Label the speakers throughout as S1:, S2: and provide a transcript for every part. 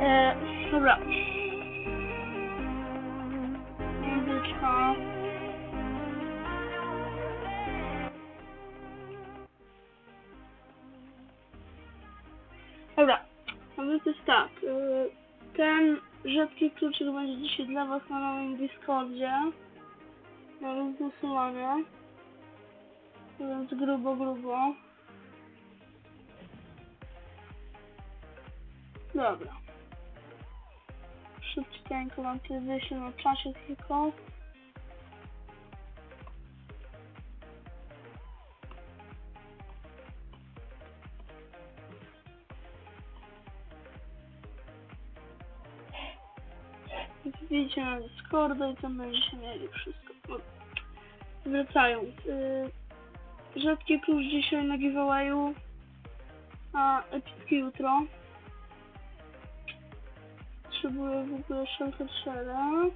S1: E, dobra. Muzyczka. Dobra, a więc jest tak. y, Ten rzadki kluczyk będzie dzisiaj dla Was na nowym Discordzie. Na rozgłosowanie. Więc grubo, grubo. Dobra. Szybciuteńko mam kiedy się na czasie tylko. Wbijcie na Discorda i tam będziecie mieli wszystko. Wracając. Yy, rzadki klucz dzisiaj na giveawayu, a epicki jutro. Potrzebuję w ogóle Shulker Shell'a.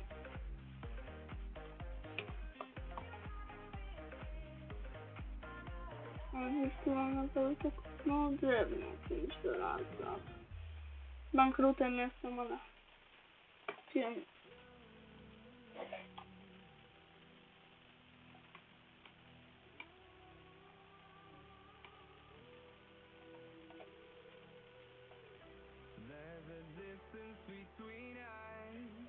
S1: A wysyłam na to tak, no drewno, 5 dolarów. Bankrutem jestem, ale wiem.
S2: A distance between us.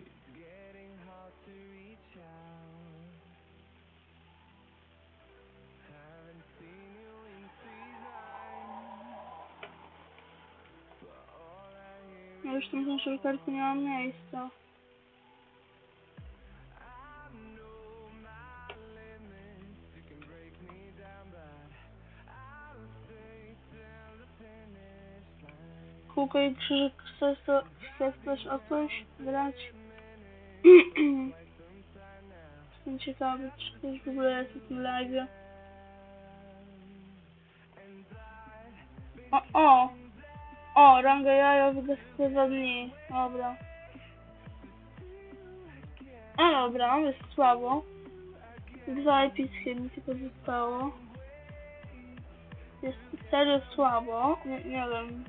S2: It's getting hard to reach out. Haven't seen you in seasons. But all I hear
S1: Ja już tam tą szulkarkę nie mam miejsca. Kółko i krzyżyk, chcesz, to, chcesz coś o coś grać? Jestem ciekawy, czy ktoś w ogóle jest w tym live. O, o! O, ranga jaja wygasa dwa dni. Dobra. A dobra, jest słabo. Dwa epickie mi tylko zostało. Jest serio słabo. Nie, nie wiem.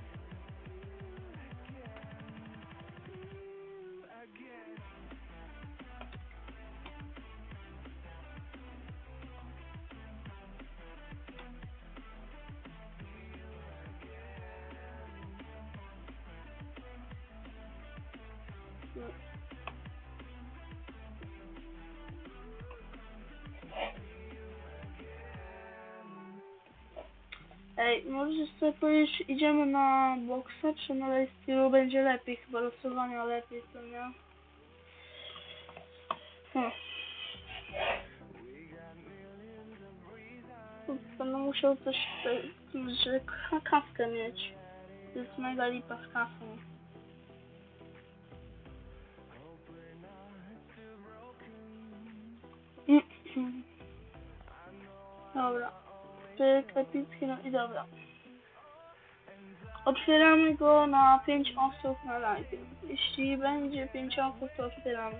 S1: Możesz sobie powiedzieć, idziemy na boksa, czy na Lejstylu będzie lepiej, chyba losowania lepiej, co nie? Będę musiał coś, że ka- kaskę mieć. To jest mega lipa z kasą. Dobra. Pyk, epicki, no i dobra. Otwieramy go na 5 osób na live. Jeśli będzie 5 osób, to otwieramy.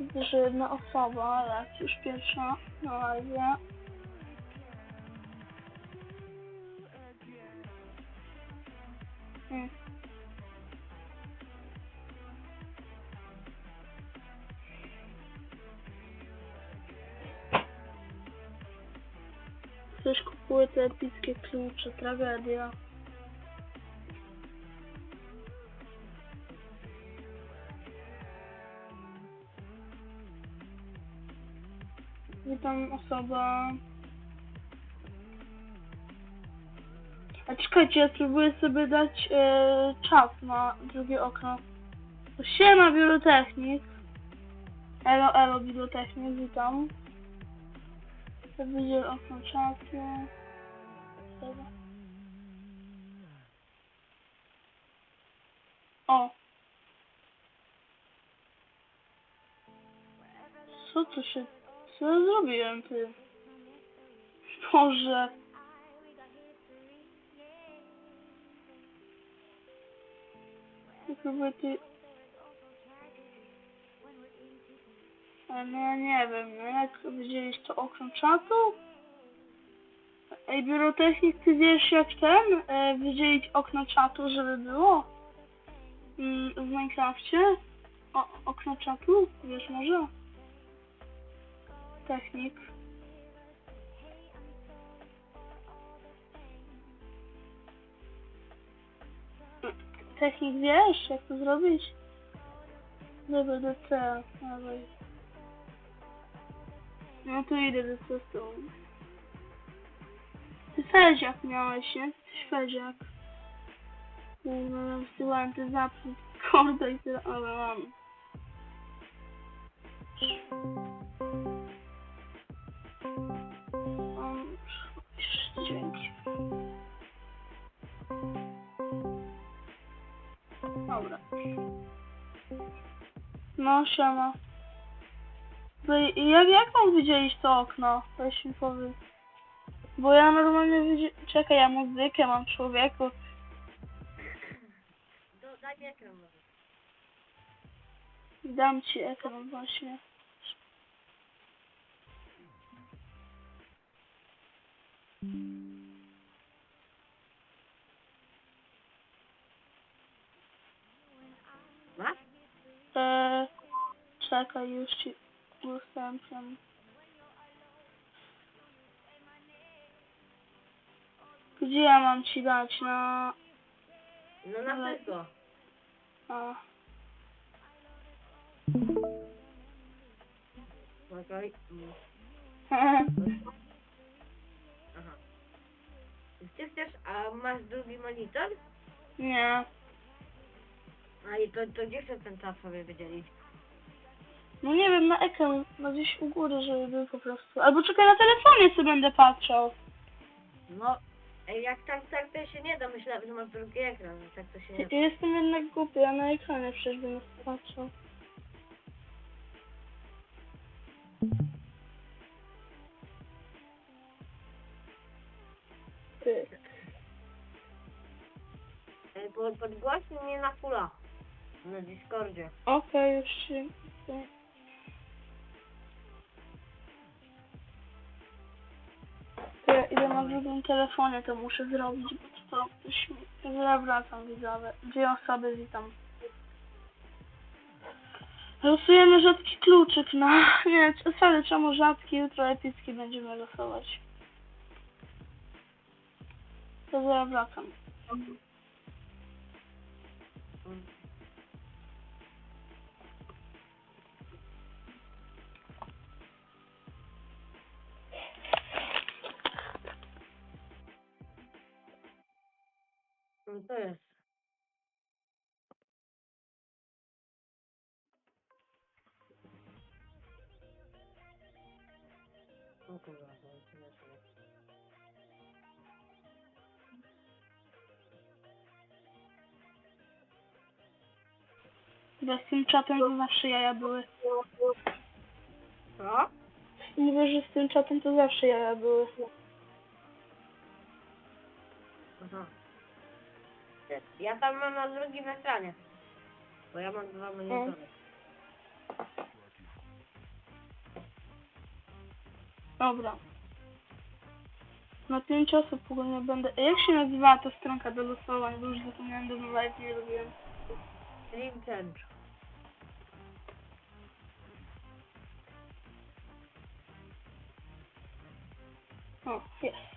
S1: Widzę, że jedna osoba, ale już pierwsza na live. Hmm. Kupuje te epickie klucze, tragedia. Witam osoba. A czekajcie, ja spróbuję sobie dać e, czas na drugie okno. Siema bibliotechnik. Elo, elo bibliotechnik, witam. To będzie okno czasu. Dobra. O. Co tu się... Co ja zrobiłem, ty? Boże. Jakby ty... No ja nie wiem, no jak widzieliś to okno czatu? Ej, biurotechnik, ty wiesz jak ten, e, wydzielić okno czatu, żeby było? Mm, w Minecrafcie? O, okno czatu? Wiesz może? Technik. Technik wiesz, jak to zrobić? DBDC, dawaj. No to idę do tobą. Ty Fedziak miałeś, nie? Ty Fedziak. No, no, wsyłałem te zapis korda i tyle, ale mam. Mam dźwięki. Dobra. No, siema. Jak, jak mam widzieliś to okno? Weź mi powiedz. Bo ja normalnie widzi... Czekaj, ja muzykę mam człowieku.
S3: To daj mi ekran może.
S1: Dam ci ekran właśnie.
S3: Masz?
S1: Eee, czekaj, już ci udostępniam. Gdzie ja mam ci dać? Na...
S3: No na
S1: Ale-
S3: wszystko.
S1: A.
S3: Mm. Aha. Ty chcesz, a masz drugi monitor?
S1: Nie.
S3: A i to, to gdzie chcesz ten czas sobie wydzielić?
S1: No nie wiem, na ekran, no gdzieś u góry, żeby był po prostu. Albo czekaj, na telefonie sobie będę patrzał.
S3: No, ej, jak tak to się nie da. Myślałem, że masz drugi ekran. Tak to się nie da.
S1: Ja jestem jednak głupi, ja na ekranie przecież będę patrzał. Ty.
S3: Ej, podgłośnij mnie na fulla. Na Discordzie.
S1: Okej, już się... ja idę na drugim telefonie, to muszę zrobić, bo to coś. Zaraz wracam, widzowie. Dwie osoby witam. Losujemy rzadki kluczyk na... Nie, sorry, czemu rzadki? Jutro epicki będziemy losować. To zaraz wracam.
S3: To jest. O kurwa, to jest sobie.
S1: Bo z tym czatem to zawsze jaja były.
S3: Co?
S1: Mówię, że z tym czatem to zawsze jaja były.
S3: Ja tam mam na drugim ekranie. Bo ja mam dwa monitory.
S1: Dobra. Na pięć osób ogólnie będę... Jak się nazywała ta stronka do losowań? Bo już zapomniałem, do live nie robiłem.
S3: Dream Change.
S1: O, jest.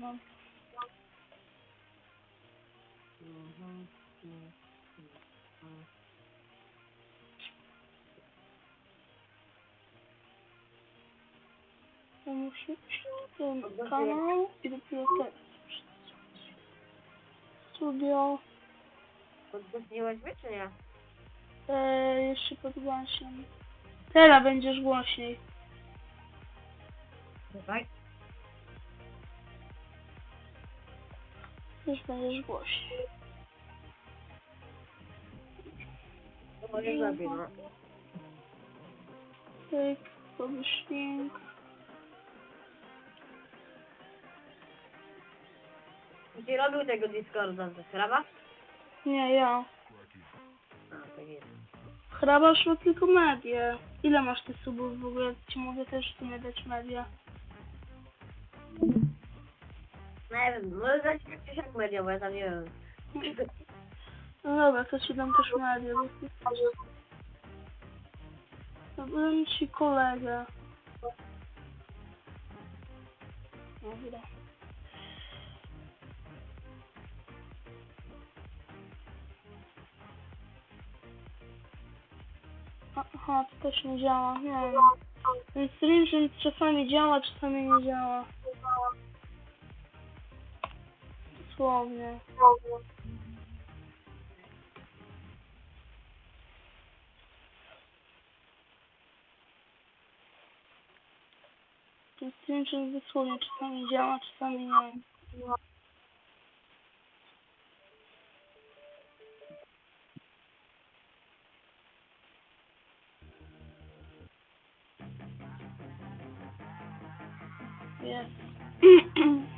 S1: No. Iść na ten kanał i dopiero ten. Studio.
S3: Podgłośniłeś mnie, czy nie?
S1: Eee, jeszcze podgłaśniam. Teraz będziesz głośniej.
S3: Tak.
S1: Już będziesz głośniej.
S3: To może lepiej, no.
S1: Tyk, powiesz link.
S3: Gdzie robił tego Discorda? To Hraba?
S1: Nie, ja.
S3: A, tak jest.
S1: Hrabasz ma tylko medię. Ile masz ty subów w ogóle? Ci mogę też w sumie dać media.
S3: Nie wiem, może dać jakiś jak media, bo ja tam nie wiem.
S1: No dobra, to ci dam też media, bo ty... Dam ci kolegę. Dobra. Aha, to też nie działa, nie wiem. Ten stringent czasami działa, czasami nie działa. Dosłownie. Ten stringent dosłownie czasami działa, czasami nie.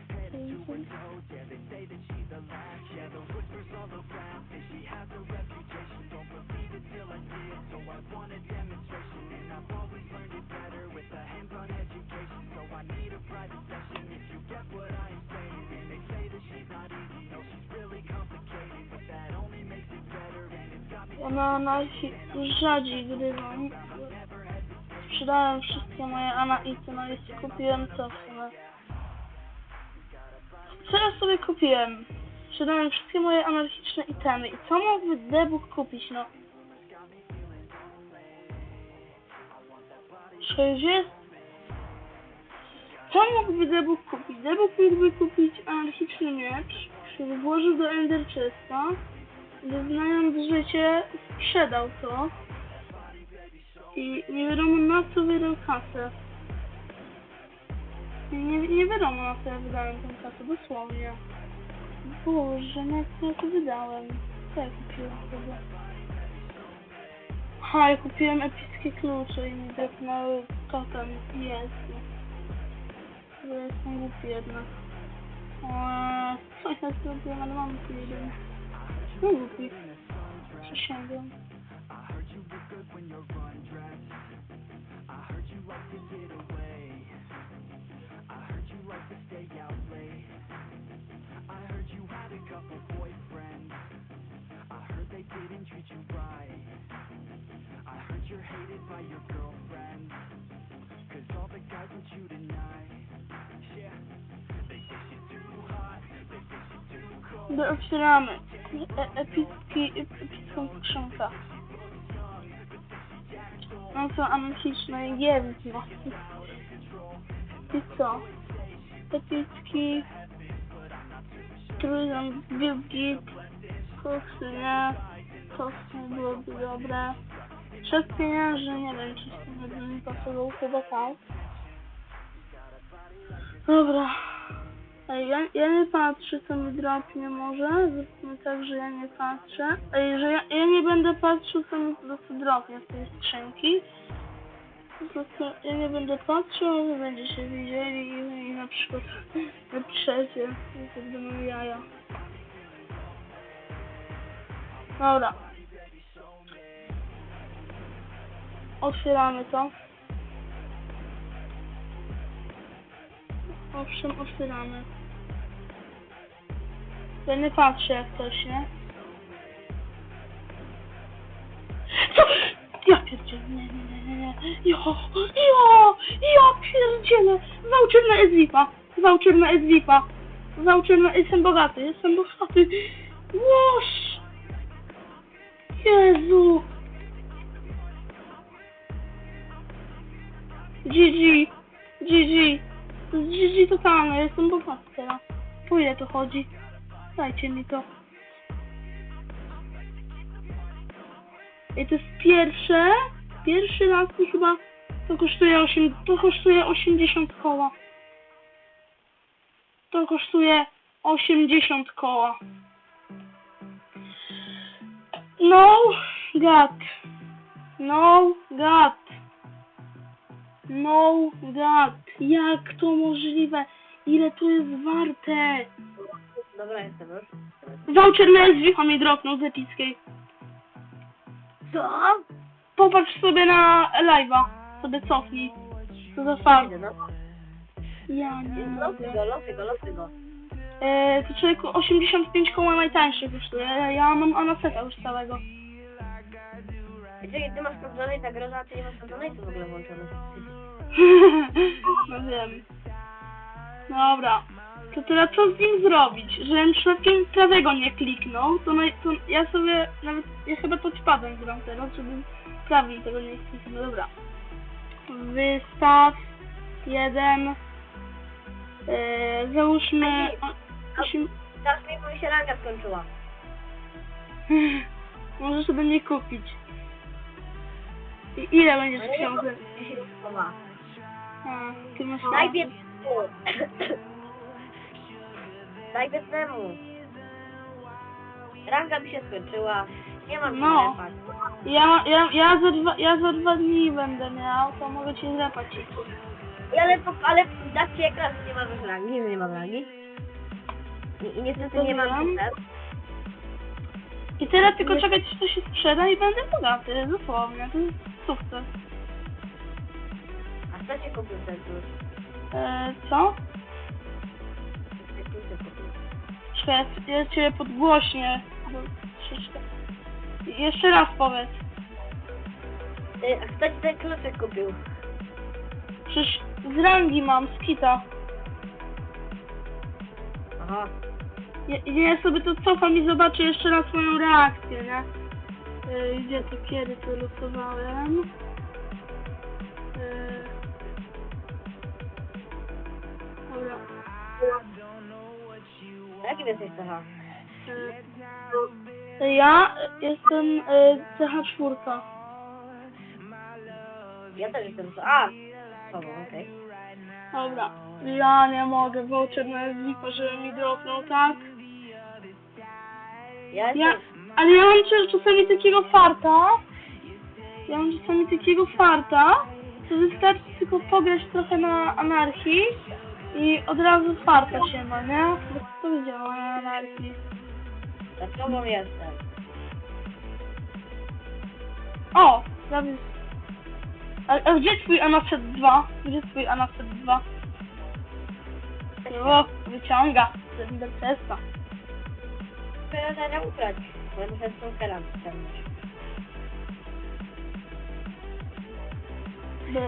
S1: wiem. Ona nasi rzadziej grywa. Sprzedałem wszystkie moje anaity, no i kupiłem co ja sobie kupiłem? Sprzedałem wszystkie moje anarchiczne itemy. I co mógłby debug kupić, no? Czy jest? Co mógłby debug kupić? Debug mógłby kupić anarchiczny miecz, który włożył do Ender Chesta, wyznając życie, sprzedał to i nie wiadomo na co wydał kasę. I Nie, nie wiadomo na co ja wydałem tę kasę, dosłownie. Boże, na co ja to wydałem? Co ja kupiłem wtedy? Ha, ja kupiłem epickie klucze i mi depnęły totem. Jezu. Ja jestem głupi jednak. Eee, coś ja zrobiłem, ale mam tu jeden. No głupi. Przysięgam. Do otwieramy. E epicki, epicką skrzynkę. No stay out late. I heard you had
S2: a couple boyfriends. I heard they didn't treat you right. I heard you're hated by your girlfriend. Cause all the guys want you tonight. Yeah. They think you're too hot. They think you're too cold. Also, I'm teaching my year. Pizza.
S1: Był git. Koksy nie. Koksy byłoby dobre. Trzech pienięży, nie wiem czy z tym by pasował, chyba tak. Dobra. Ej, ja, ja nie patrzę, co mi dropnie może. Zróbmy tak, że ja nie patrzę. Ej, że ja, ja nie będę patrzył, co mi po prostu dropnie z tej skrzynki. Ja nie będę patrzył, wy będziecie widzieli i, i na przykład napiszecie, jak będą jaja. Dobra. Otwieramy to. Owszem, otwieramy. Ja nie patrzę jak coś, nie? Pierdzielę. Jo, jo, ja pierdzielę. Voucher na Ezwipa. Voucher na Ezwipa. Voucher na... Jestem bogaty, jestem bogaty. Łoż! Jezu! GG! GG! GG totalne, jestem bogaty teraz. Po ile to chodzi? Dajcie mi to. I to jest pierwsze, pierwszy raz i chyba to kosztuje 8, to kosztuje 80 koła. To kosztuje 80 koła. No, god. No, god. No, god. Jak to możliwe? Ile to jest warte?
S3: Dobra, jestem już.
S1: Voucher na SVH mi dropnął z epickiej.
S3: Co?
S1: Popatrz sobie na live'a. Sobie cofnij. Co za fakt.
S3: Idę, no.
S1: Ja nie
S3: Losy go, losy go, losy go.
S1: E, to człowieku 85 koła najtańszy kosztuje. Ja mam anaseta już całego.
S3: Czekaj, ty masz sprawdzone i ta groza, a ty nie masz co w ogóle włączone?
S1: no wiem. Dobra. To teraz co z nim zrobić? Żebym przypadkiem prawego nie kliknął, to, naj, to ja sobie nawet, ja chyba touchpadem gram teraz, żebym prawym tego nie kliknął. Dobra. Wystaw jeden. E, załóżmy osiem,
S3: Teraz mi się ranga skończyła.
S1: Możesz sobie nie kupić. I ile będziesz
S3: No
S1: chciał?
S3: to
S1: za-
S3: 10 słowa.
S1: A, ty masz...
S3: Najpierw Najbiednemu. Ranga mi się skończyła. Nie mam
S1: No.
S3: no. repać.
S1: Ja, ja, ja, za dwa, ja za dwa dni będę miał, to mogę ci zlepać.
S3: Ale, po- ale da ci ekran, nie ma już rangi, nie mam rangi. I, i niestety nie mam
S1: Rozumiem. I teraz tylko czekać, czy to się sprzeda i będę bogaty, dosłownie. To jest sukces.
S3: A ci kupił ten klucz?
S1: E, co? Czekaj, ja, cię podgłośnie. bo troszeczkę. Jeszcze raz powiedz.
S3: Ty, a kto ci ten kluczyk kupił?
S1: Przecież z rangi mam, z kita.
S3: Aha.
S1: Ja, ja sobie to cofam i zobaczę jeszcze raz moją reakcję, nie? Yy, gdzie to kiedy to losowałem? Yy... Dobra.
S3: Jaki jesteś CH?
S1: Yy, ja jestem yy, CH4.
S3: Ja też jestem CH. A! Słowo, okej.
S1: Dobra. Ja nie mogę, voucher na Zipa, żeby mi dropnął, tak?
S3: Ja
S1: Ja,
S3: jestem...
S1: ale ja mam czas- czasami takiego farta. Ja mam czasami takiego farta, to wystarczy tylko pograć trochę na anarchii i od razu farta się ma, nie? To działa na anarchii.
S3: Za tobą jestem.
S1: O! Prawie... A, a gdzie twój Anaset 2? Gdzie twój Anaset 2? O, wyciąga. Przestał.
S3: Muszę teraz ugrać. Bo ja muszę z tą keram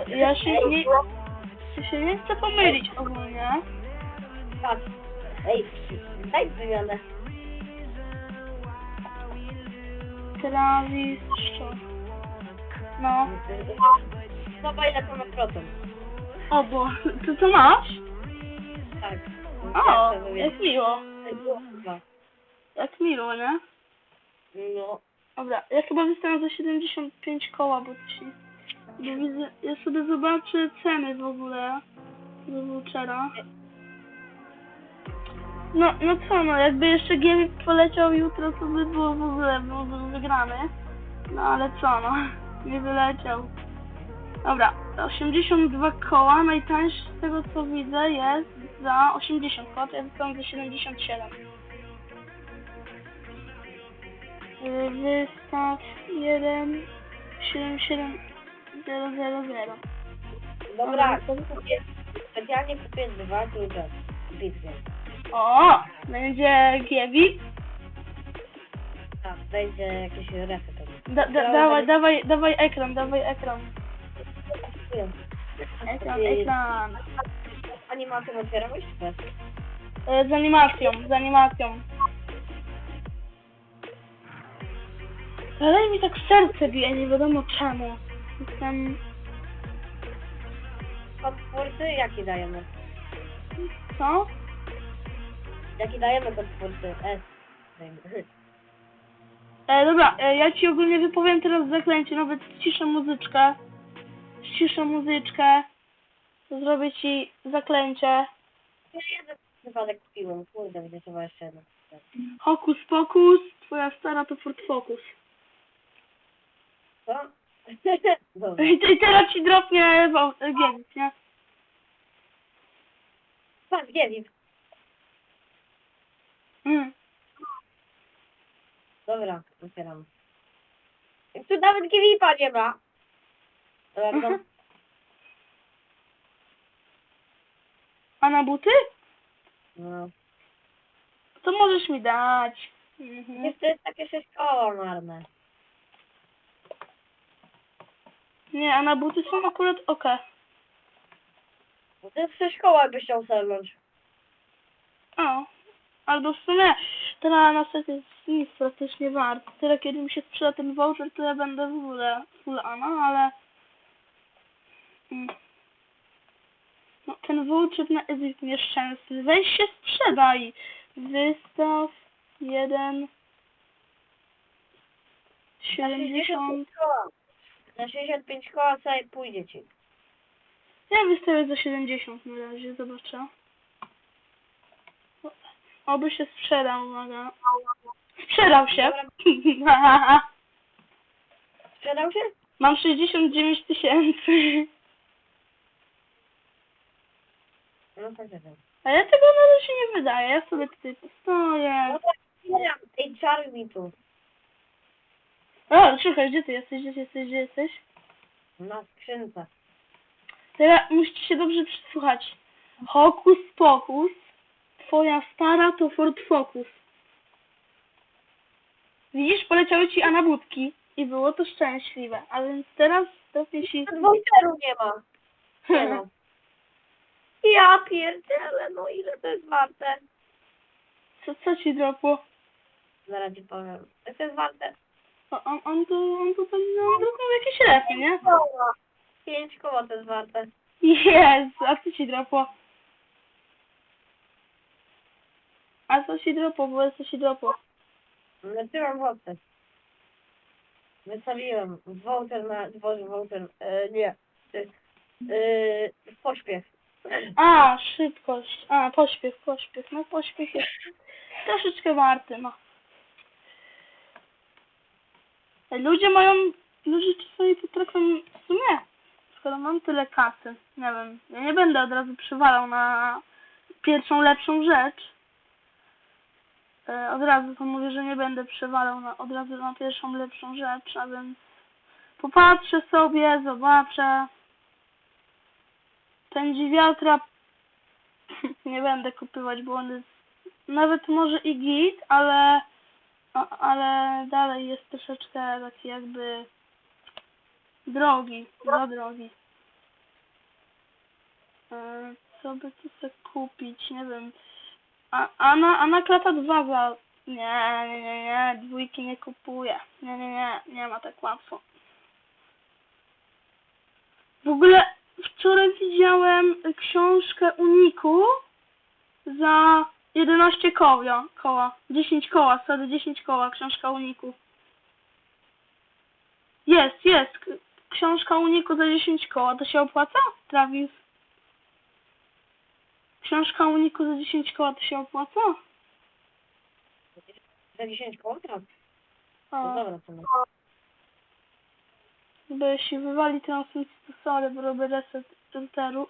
S1: ja się nie... Ja się nie chcę pomylić ogólnie.
S3: Patrz. Ej, daj wymianę.
S1: Travis. No.
S3: Zobacz ile to ma procent.
S1: O, bo ty co masz?
S3: Tak.
S1: O,
S3: Jak to
S1: miło.
S3: Dwa.
S1: Jak miło, nie?
S3: No.
S1: Dobra, ja chyba wystawiam za 75 koła, bo ci... Bo widzę, ja sobie zobaczę ceny w ogóle do vouchera. No, no co, no jakby jeszcze Giewik poleciał jutro, to by było w ogóle, byłby wygrany. No ale co, no, nie wyleciał. Dobra, 82 koła, najtańszy z tego co widzę jest za 80 koła, to wystawiam za 77. Y, Wystaw 1 77 000.
S3: Dobra,
S1: Dobra,
S3: kupię, specjalnie kupię dwa klucze. Bitwie.
S1: O, będzie Giewik.
S3: Tak, będzie jakieś refy pewnie.
S1: Da, da, dawaj, dawaj, dawaj ekran, dawaj ekran.
S3: Kupuję.
S1: Ekran, ekran.
S3: Animacją otwierałeś czy bez?
S1: E, z animacją, z animacją. Ale mi tak serce bije, nie wiadomo czemu.
S3: Kod twórcy, jaki dajemy?
S1: Co?
S3: Jaki dajemy kod twórcy? S. Dajemy.
S1: E, dobra, e, ja ci ogólnie wypowiem teraz zaklęcie, nawet ściszę muzyczkę. Ściszę muzyczkę. Zrobię ci zaklęcie.
S3: Ja jeden przypadek kupiłem, kurde, będzie chyba jeszcze jedno.
S1: Hokus pokus, twoja stara to Ford Focus.
S3: Co? Dobra.
S1: I, i teraz ci dropnie e, Giewicz, nie?
S3: Patrz, Giewicz.
S1: Mm.
S3: Dobra, otwieram. Tu nawet Giewipa nie ma. Dobra,
S1: Mhm.
S3: to
S1: A na buty?
S3: no.
S1: To możesz mi dać. Mhm.
S3: Jeszcze jest takie sześć koła marne.
S1: Nie, a na buty są akurat ok.
S3: Bo to jest sześć koła, jakbyś chciał selnąć.
S1: O. Albo w sumie teraz na set jest nic praktycznie wart. Tyle kiedy mi się sprzeda ten voucher, to ja będę w ogóle full ale... Mm. No, ten voucher na jest nieszczęsny. Weź się sprzedaj. Wystaw jeden...
S3: Na
S1: 70...
S3: 65 koła. Na 65 koła sobie pójdzie ci.
S1: Ja wystawię za 70 na razie, zobaczę. Oby się sprzedał, uwaga. Sprzedał się.
S3: Sprzedał się?
S1: Mam 69 tysięcy.
S3: No tak, tak. tak.
S1: A ja tego na razie nie wydaję. Ja sobie tutaj postoję.
S3: No to otwieram. Ej, czaruj mi tu.
S1: O, czekaj, gdzie ty jesteś? Gdzie ty jesteś? Gdzie jesteś?
S3: Na skrzynce.
S1: Teraz musicie się dobrze przysłuchać. Hokus pokus. Twoja stara to Ford Focus. Widzisz, poleciały ci anabudki i było to szczęśliwe. A więc teraz dopię ci...
S3: Dwójceru nie ma. Nie no. Ja pierdzielę, no ile to jest warte?
S1: Co, co ci dropło?
S3: Zaraz ci powiem. To jest warte.
S1: On, on tu, on tu pewnie nam dropnął jakieś refy, nie?
S3: koła. Pięć koła to jest warte.
S1: Jezu, a co ci dropło? A co ci dropło? Bo co ci dropło?
S3: Leczyłem wodkę. Wystawiłem wołter na dworze wołter. E, nie. E, e, pośpiech.
S1: A, szybkość. A, pośpiech, pośpiech. No pośpiech jest troszeczkę warty, no. Ludzie mają, ludzie czasami potrafią, w sumie, skoro mam tyle kasy, nie wiem, ja nie będę od razu przywalał na pierwszą lepszą rzecz. E, Od razu to mówię, że nie będę przewalał na, od razu na pierwszą lepszą rzecz, a więc popatrzę sobie, zobaczę. Pędzi wiatra nie będę kupywać, bo on jest nawet może i git, ale a- ale dalej jest troszeczkę taki jakby drogi, za drogi. E, Co by tu sobie kupić? Nie wiem. A, a, na, a na klata za... Nie, nie, nie, nie, dwójki nie kupuję. Nie, nie, nie, nie ma tak łatwo. W ogóle wczoraj widziałem książkę Uniku za 11 koła, koła. 10 koła, sorry, 10 koła, książka Uniku. Jest, jest. Książka Uniku za 10 koła. To się opłaca? Travis. Książka Uniku za 10 koła to się opłaca?
S3: Za 10 koła?
S1: O,
S3: No dobra, to no.
S1: bo jeśli wywali ten sorry, bo robię reset routeru